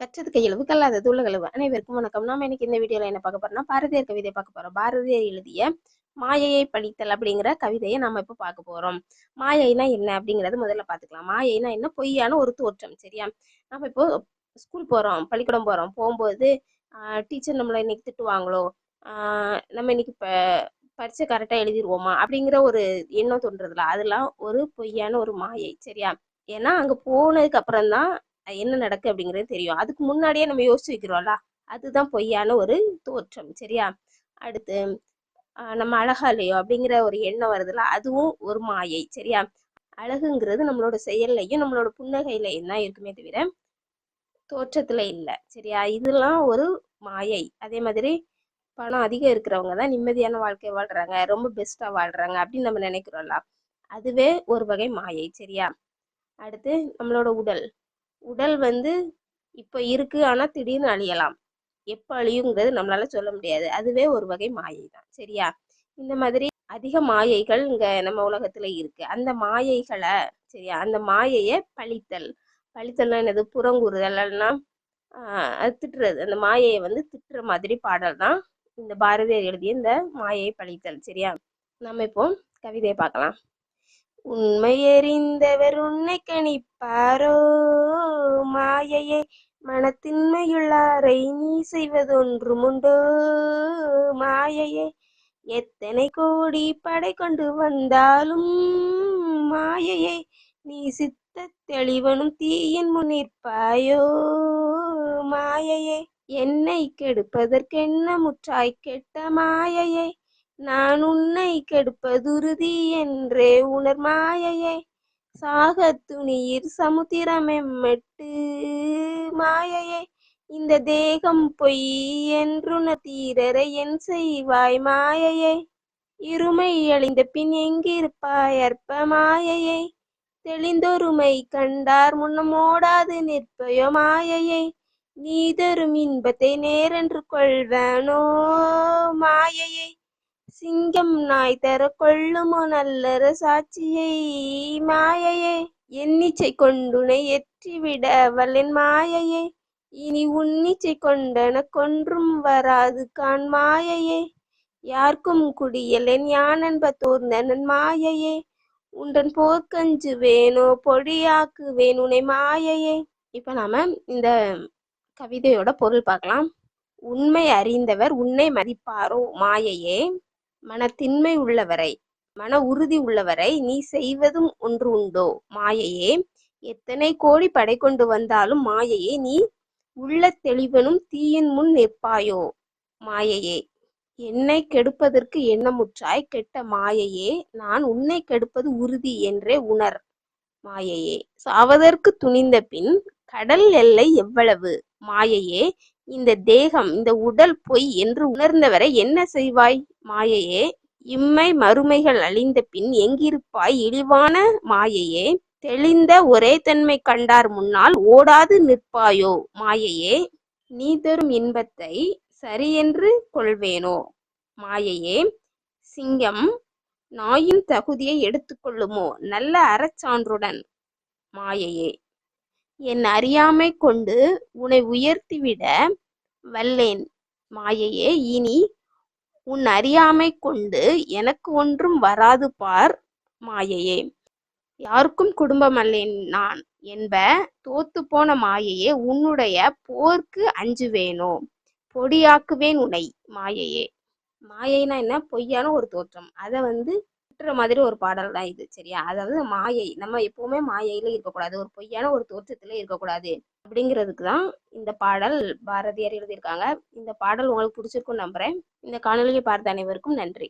கற்றது கையளவு கல்லாதது உலகளவு அனைவருக்கும் வணக்கம். நாம இன்னைக்கு இந்த வீடியோல என்ன பார்க்க போறோம்னா பாரதியார் கவிதை பார்க்க போறோம். பாரதியார் எழுதிய மாயையை படித்தல் அப்படிங்கிற கவிதையை நாம இப்ப பார்க்க போறோம். மாயைனா என்ன அப்படிங்கறத முதல்ல பாத்துக்கலாம் மாயைனா என்ன? பொய்யான ஒரு தோற்றம் சரியா? நம்ம இப்போ ஸ்கூல் போறோம் பள்ளிக்கூடம் போறோம். போகும்போது டீச்சர் நம்மளை இன்னைக்கு திட்டுவாங்களோ? ஆஹ் நம்ம இன்னைக்கு இப்போ பரீட்சை கரெக்டாக எழுதிருவோமா? அப்படிங்கிற ஒரு எண்ணம் தோன்றதுல அதெல்லாம் ஒரு பொய்யான ஒரு மாயை சரியா? ஏன்னா அங்கே போனதுக்கு அப்புறம் தான் என்ன நடக்கு அப்படிங்கிறது தெரியும். அதுக்கு முன்னாடியே நம்ம யோசிச்சு வைக்கிறோம்ல அதுதான் பொய்யான ஒரு தோற்றம் சரியா? அடுத்து நம்ம அழகா இல்லையோ அப்படிங்கிற ஒரு எண்ணம் வருதுல்ல அதுவும் ஒரு மாயை சரியா? அழகுங்கிறது நம்மளோட செயல்லையும் நம்மளோட புன்னகையிலையும் தான் இருக்குமே தவிர தோற்றத்துல இல்லை சரியா? இதெல்லாம் ஒரு மாயை. அதே மாதிரி பணம் அதிகம் இருக்கிறவங்க தான் நிம்மதியான வாழ்க்கை வாழ்றாங்க ரொம்ப பெஸ்டா வாழ்றாங்க அப்படின்னு நம்ம நினைக்கிறோம்ல அதுவே ஒரு வகை மாயை சரியா? அடுத்து நம்மளோட உடல். உடல் வந்து இப்போ இருக்கு ஆனால் திடீர்னு அழியலாம். எப்போ அழியுங்கிறது நம்மளால சொல்ல முடியாது. அதுவே ஒரு வகை மாயை தான் சரியா? இந்த மாதிரி அதிக மாயைகள் இங்க நம்ம உலகத்துல இருக்கு. அந்த மாயைகளை சரியா? அந்த மாயையை பழித்தல். பழித்தல்னா என்னது? புறங்குறுதல்னா அது திட்டுறது. அந்த மாயையை வந்து திட்டுற மாதிரி பாடல் தான் இந்த பாரதியார் எழுதிய இந்த மாயையை பழித்தல். சரியா? நம்ம இப்போ கவிதையை பார்க்கலாம். உண்மையறிந்தவர் உன்னை கணிப்பாரோ? மாயையே மனத்தின்மையுள்ளாரை நீ செய்வதொன்றுமுண்டோ மாயையே எத்தனை கோடி படை கொண்டு வந்தாலும் மாயையே நீ சித்த தெளிவனும் தீயின் முன்னிற்பாயோ மாயையே என்னை கெடுப்பதற்கென்ன முற்றாய் கெட்ட மாயையே நான் உன்னை கெடுப்பதுறுதி என்றே உணர் மாயையே. சாகத் துணியிர் சமுத்திரமெம்மெட்டு மாயையே. இந்த தேகம் பொய் என்றுண தீரரை என் செய்வாய் மாயையே. இருமை அழிந்த பின் எங்கிருப்பாய் அற்ப மாயையே. தெளிந்தொருமை கண்டார் முன்னமோடாது நிற்பயோ மாயையே. நீ தரும் இன்பத்தை நேரென்று கொள்வானோ மாயையே. சிங்கம் நாய் தர கொள்ளுமோ நல்லற சாட்சியை? மாயையே எண்ணிச்சை கொண்டுனை எற்றிவிட மாயையே. இனி உன்னிச்சை கொண்டன கொன்றும் வராது கான் மாயையே. யார்க்கும் குடியலன் யானன்ப தோர்ந்தனன் மாயையே. உண்டன் போர்க்கஞ்சு வேணோ பொடியாக்குவேன் உனை மாயையே. இப்ப நாம இந்த கவிதையோட பொருள் பார்க்கலாம். உண்மை அறிந்தவர் உன்னை மதிப்பாரோ மாயையே? மனத்தின்மை உள்ளவரை மன உறுதி உள்ளவரை நீ செய்வதும் ஒன்று உண்டோ? மாயையே எத்தனை கோடி படை கொண்டு வந்தாலும் மாயையே நீ உள்ள தெளிவனும் தீயின் முன் நிற்பாயோ? மாயையே என்னை கெடுப்பதற்கு எண்ணமுற்றாய் கெட்ட மாயையே நான் உன்னை கெடுப்பது உறுதி என்றே உணர். மாயையே சாவதற்கு துணிந்த பின் கடல் எல்லை எவ்வளவு? மாயையே இந்த தேகம் இந்த உடல் பொய் என்று உணர்ந்தவரை என்ன செய்வாய்? மாயையே இம்மை மறுமைகள் அழிந்த பின் எங்கிருப்பாய்? இழிவான மாயையே தெளிந்த ஒரே தன்மை கண்டார் முன்னால் ஓடாது நிற்பாயோ? மாயையே நீ தரும் இன்பத்தை சரியென்று கொள்வேனோ? மாயையே சிங்கம் நாயின் தகுதியை எடுத்துக்கொள்ளுமோ? நல்ல அறச்சான்றுடன். மாயையே என் அறியாமை கொண்டு உன்னை உயர்த்திவிட வல்லேன். மாயையே இனி உன் அறியாமை கொண்டு எனக்கு ஒன்றும் வராது பார் மாயையே. யாருக்கும் குடும்பம் அல்லேன் நான் என்ப தோத்து போன மாயையே உன்னுடைய போர்க்கு அஞ்சுவேனோ? பொடியாக்குவேன் உனை மாயையே. மாயைனா என்ன? பொய்யான ஒரு தோற்றம். அதை வந்து திட்டுற மாதிரி ஒரு பாடல் தான் இது சரியா? அதாவது மாயை நம்ம எப்பவுமே மாயையில இருக்கக்கூடாது ஒரு பொய்யான ஒரு தோற்றத்துல இருக்கக்கூடாது அப்படிங்கிறதுக்கு தான் இந்த பாடல் பாரதியார் எழுதியிருக்காங்க. இந்த பாடல் உங்களுக்கு பிடிச்சிருக்கும்னு நம்புறேன். இந்த காணொலியை பார்த்த அனைவருக்கும் நன்றி.